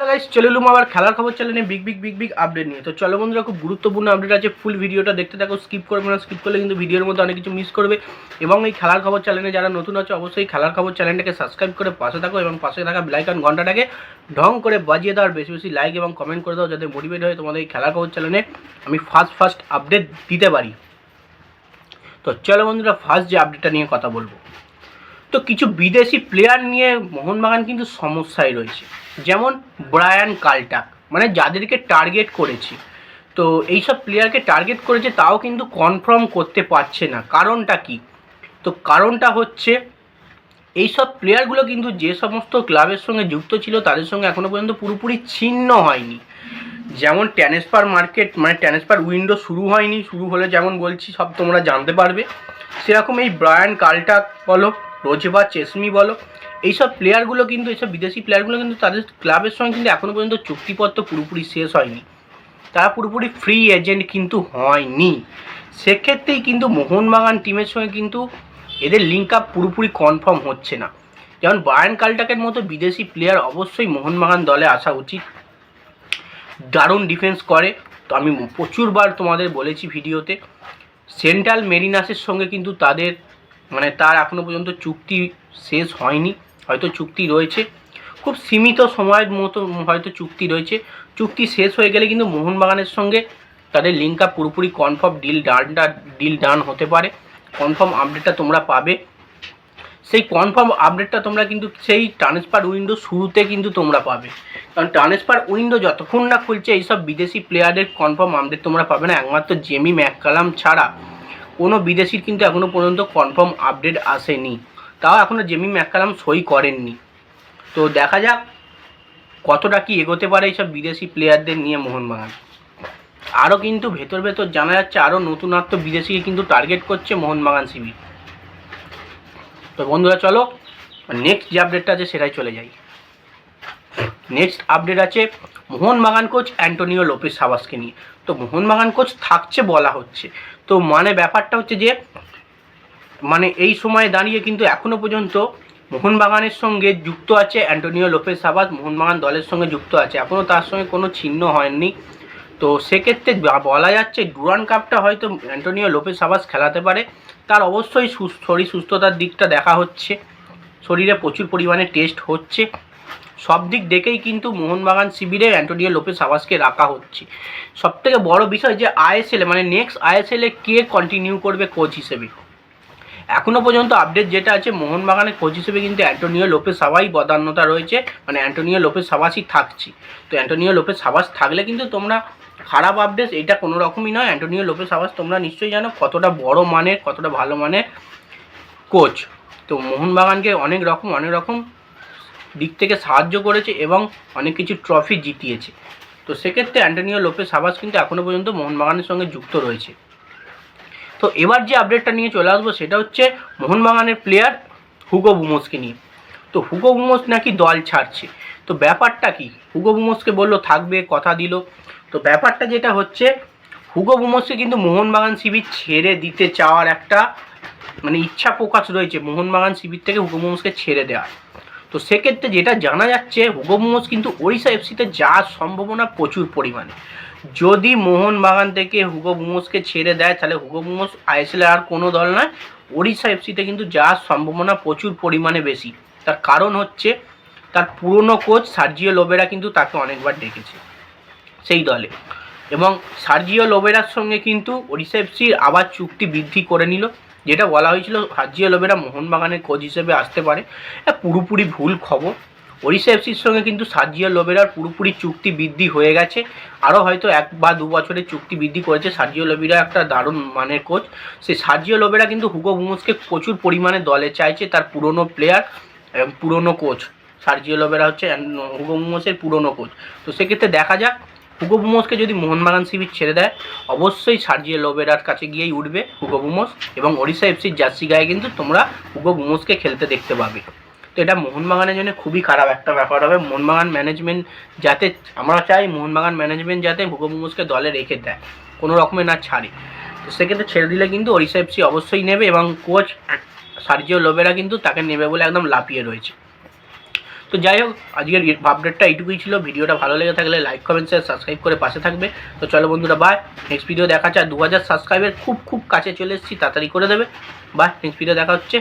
Hello guys চলে এলুম আবার খেলার খবর চ্যানেলে big big big big update নিয়ে। তো চলো বন্ধুরা, খুব গুরুত্বপূর্ণ আপডেট আছে ফুল ভিডিওটা দেখতে থাকো স্কিপ করবে না স্কিপ করলে কিন্তু ভিডিওর মধ্যে অনেক কিছু মিস করবে। এবং এই খেলার খবর চ্যানেলে যারা নতুন আছে, অবশ্যই খেলার খবর চ্যানেলটাকে সাবস্ক্রাইব করে পাশে থাকো এবং পাশে থাকা বেলাইকন ঘন্টাটাকে ঢং করে বাজিয়ে দাও, আর বেশি বেশি লাইক এবং কমেন্ট করে দাও, যাতে মোটিভেট হয় তোমাদের এই খেলার খবর চ্যানেলে আমি ফার্স্ট ফার্স্ট আপডেট দিতে পারি। তো চলো বন্ধুরা ফার্স্ট যে আপডেটটা নিয়ে কথা বলব। তো কিছু বিদেশি প্লেয়ার নিয়ে মোহনবাগান কিন্তু সমস্যায় রয়েছে। যেমন ব্রায়ান কালটাক মানে যাদেরকে টার্গেট করেছে। তো এইসব প্লেয়ারকে টার্গেট করেছে তাও কিন্তু কনফার্ম করতে পারছে না। কারণটা কি? তো কারণটা হচ্ছে এইসব প্লেয়ারগুলো কিন্তু যে সমস্ত ক্লাবের সঙ্গে যুক্ত ছিল তাদের সঙ্গে এখনও পর্যন্ত পুরোপুরি ছিন্ন হয়নি। যেমন ট্রান্সফার মার্কেট মানে ট্রান্সফার উইন্ডো শুরু হয়নি। শুরু হলে যেমন বলছি সব তোমরা জানতে পারবে। সেরকম এই ব্রায়ান কালটাক বলো রোজবা চেসমি বলো, এইসব প্লেয়ারগুলো কিন্তু, এইসব বিদেশি প্লেয়ারগুলো কিন্তু তাদের ক্লাবের সঙ্গে কিন্তু এখনও পর্যন্ত চুক্তিপত্র পুরোপুরি শেষ হয়নি। তারা পুরোপুরি ফ্রি এজেন্ট কিন্তু হয়নি। সেক্ষেত্রেই কিন্তু মোহনবাগান টিমের সঙ্গে কিন্তু এদের লিঙ্ক আপ পুরোপুরি কনফার্ম হচ্ছে না। যেমন বায়ান কালটাকের মতো বিদেশি প্লেয়ার অবশ্যই মোহনবাগান দলে আসা উচিত। দারুণ ডিফেন্স করে। তো আমি প্রচুরবার তোমাদের বলেছি ভিডিওতে। সেন্ট্রাল মেরিনাসের সঙ্গে কিন্তু তাদের মানে তার এখনও পর্যন্ত চুক্তি শেষ হয়নি, হয়তো চুক্তি রয়েছে। খুব সীমিত সময়ের মতো হয়তো চুক্তি রয়েছে। চুক্তি শেষ হয়ে গেলে কিন্তু মোহনবাগানের সঙ্গে তাদের লিঙ্ক আপ পুরোপুরি কনফার্ম ডিল ডানটা ডিল ডান হতে পারে। কনফার্ম আপডেটটা তোমরা পাবে। সেই কনফার্ম আপডেটটা তোমরা কিন্তু সেই ট্রান্সফার উইন্ডো শুরুতে কিন্তু তোমরা পাবে। কারণ ট্রান্সফার উইন্ডো যতক্ষণ না খুলছে, এইসব বিদেশি প্লেয়ারের কনফার্ম আপডেট তোমরা পাবে না। একমাত্র জেমি ম্যাককালাম ছাড়া কোনো বিদেশির কিন্তু এখনও পর্যন্ত কনফার্ম আপডেট আসেনি। তাও এখনও জেমি ম্যাককালাম সই করেননি। তো দেখা যাক কতটা কি এগোতে পারে এইসব বিদেশি প্লেয়ারদের নিয়ে মোহনবাগান। আরও কিন্তু ভেতর ভেতর জানা যাচ্ছে আরও নতুনত্ব বিদেশিকে কিন্তু টার্গেট করছে মোহনবাগান শিবির তো বন্ধুরা চলো নেক্সট যে আপডেটটা আছে সেটাই চলে যাই। নেক্সট আপডেট আছে মোহনবাগান কোচ অ্যান্টোনিও লোপেস সাবাসকে নিয়ে। তো মোহনবাগান কোচ থাকছে বলা হচ্ছে। তো মানে ব্যাপারটা হচ্ছে যে মানে এই সময়ে দাঁড়িয়ে কিন্তু এখনও পর্যন্ত মোহনবাগানের সঙ্গে যুক্ত আছে অ্যান্টোনিও লোপেস সাবাস, মোহনবাগান দলের সঙ্গে যুক্ত আছে। এখনও তার সঙ্গে কোনো ছিন্ন হয়নি। তো সেক্ষেত্রে বলা যাচ্ছে, ডুরান কাপটা হয়তো অ্যান্টোনিও লোপেস সাবাস খেলাতে পারে। তার অবশ্যই শরীর সুস্থতার দিকটা দেখা হচ্ছে। শরীরে প্রচুর পরিমাণে টেস্ট হচ্ছে। সব দিক দেখেই কিন্তু মোহনবাগান শিবিরে অ্যান্টোনিও লোপেস সাবাসকে রাখা হচ্ছে। সব থেকে বড় বিষয় যে আইএসএলে মানে নেক্সট আইএসএলে কে কন্টিনিউ করবে কোচ হিসেবে? এখনও পর্যন্ত আপডেট যেটা আছে, মোহনবাগানের কোচ হিসেবে কিন্তু অ্যান্টোনিও লোপেস সাবাই বদান্যতা রয়েছে। মানে অ্যান্টোনিও লোপেস সাবাসই থাকছে। তো অ্যান্টোনিও লোপেস সাবাস থাকলে কিন্তু তোমরা খারাপ আপডেট এটা কোনো রকমই নয়। অ্যান্টোনিও লোপেস সাবাস তোমরা নিশ্চয়ই জানো কতটা বড় মানের, কতটা ভালো মানের কোচ তো মোহনবাগানকে অনেক রকম অনেক রকম দিক থেকে সাহায্য করেছে এবং অনেক কিছু ট্রফি জিতিয়েছে। তো সেক্ষেত্রে অ্যান্টোনিও লোপেস সাবাস কিন্তু এখনও পর্যন্ত মোহনবাগানের সঙ্গে যুক্ত রয়েছে। তো এবার যে আপডেটটা নিয়ে চলে আসব সেটা হচ্ছে মোহনবাগানের প্লেয়ার হুগো বুমোসকে নিয়ে। তো হুগো বুমোস নাকি দল ছাড়ছে। তো ব্যাপারটা কি? হুগো বুমোসকে বলল, থাকবে, কথা দিল। তো ব্যাপারটা যেটা হচ্ছে, হুগো বুমোসকে কিন্তু মোহনবাগান শিবির ছেড়ে দিতে চাওয়ার একটা মানে ইচ্ছা প্রকাশ রয়েছে মোহনবাগান শিবির থেকে হুগো বুমোসকে ছেড়ে দেওয়া তো সেক্ষেত্রে যেটা জানা যাচ্ছে বুমোস কিন্তু ওড়িশা এফসিতে যাওয়ার সম্ভাবনা প্রচুর পরিমাণে। যদি মোহনবাগান থেকে হুগো বুমোসকে ছেড়ে দেয়, তাহলে হুগো বুমোস আইএসএল আর কোনো দল নয়, ওড়িশা এফসিতে কিন্তু যাওয়ার সম্ভাবনা প্রচুর পরিমাণে বেশি। তার কারণ হচ্ছে, তার পুরনো কোচ সার্জিও লোবেরা কিন্তু তাকে অনেকবার ডেকেছে সেই দলে। এবং সার্জিও লোবেরার সঙ্গে কিন্তু ওড়িশা এফসির আবার চুক্তি বৃদ্ধি করে নিল। যেটা বলা হয়েছিল সার্জিও লোবেরা মোহনবাগানের কোচ হিসেবে আসতে পারে। পুরোপুরি ভুল খবর। ওড়িশা এফসির সঙ্গে কিন্তু সার্জিও লোবেরার পুরোপুরি চুক্তি বৃদ্ধি হয়ে গেছে। আরও হয়তো এক বা দু বছরের চুক্তি বৃদ্ধি করেছে সার্জিও লোবেরা, একটা দারুণ মানের কোচ। সেই সার্জিও লোবেরা কিন্তু হুগো বুমোসকে প্রচুর পরিমাণে দলে চাইছে তার পুরনো প্লেয়ার এবং পুরনো কোচ। সার্জিও লোবেরা হচ্ছে হুগো বুমোসের পুরনো কোচ। তো সেক্ষেত্রে দেখা যাক হুগো বুমোসকে যদি মোহনবাগান শিবির ছেড়ে দেয়, অবশ্যই সার্জিও লোবেরার কাছে গিয়েই উঠবে হুগো বুমোস এবং ওড়িশা এফসির জার্সি গায়ে কিন্তু তোমরা হুগো বুমোসকে খেলতে দেখতে পাবে। তো এটা মোহনবাগানের জন্য খুবই খারাপ একটা ব্যাপার হবে। মোহনবাগান ম্যানেজমেন্ট যাতে, আমরা চাই মোহনবাগান ম্যানেজমেন্ট যাতে হুগো বুমোসকে দলে রেখে দেয়, কোনো রকমের না ছাড়ে। তো সেক্ষেত্রে ছেড়ে দিলে কিন্তু ওড়িশা এফসি অবশ্যই নেবে এবং কোচ সার্জিও লোবেরা কিন্তু তাকে নেবে বলে একদম লাপিয়ে রয়েছে। তো যাই হোক, আজকের আপডেটটা এইটুকুই ছিল। ভিডিওটা ভালো লেগে থাকলে লাইক কমেন্ট শেয়ার সাবস্ক্রাইব করে পাশে থাকবে। তো চলো বন্ধুরা বাই নেক্সট ভিডিও দেখা যায় দু হাজার সাবস্ক্রাইবের খুব খুব কাছে চলে এসেছি, তাড়াতাড়ি করে দেবে। বাই নেক্সট ভিডিও দেখা হচ্ছে।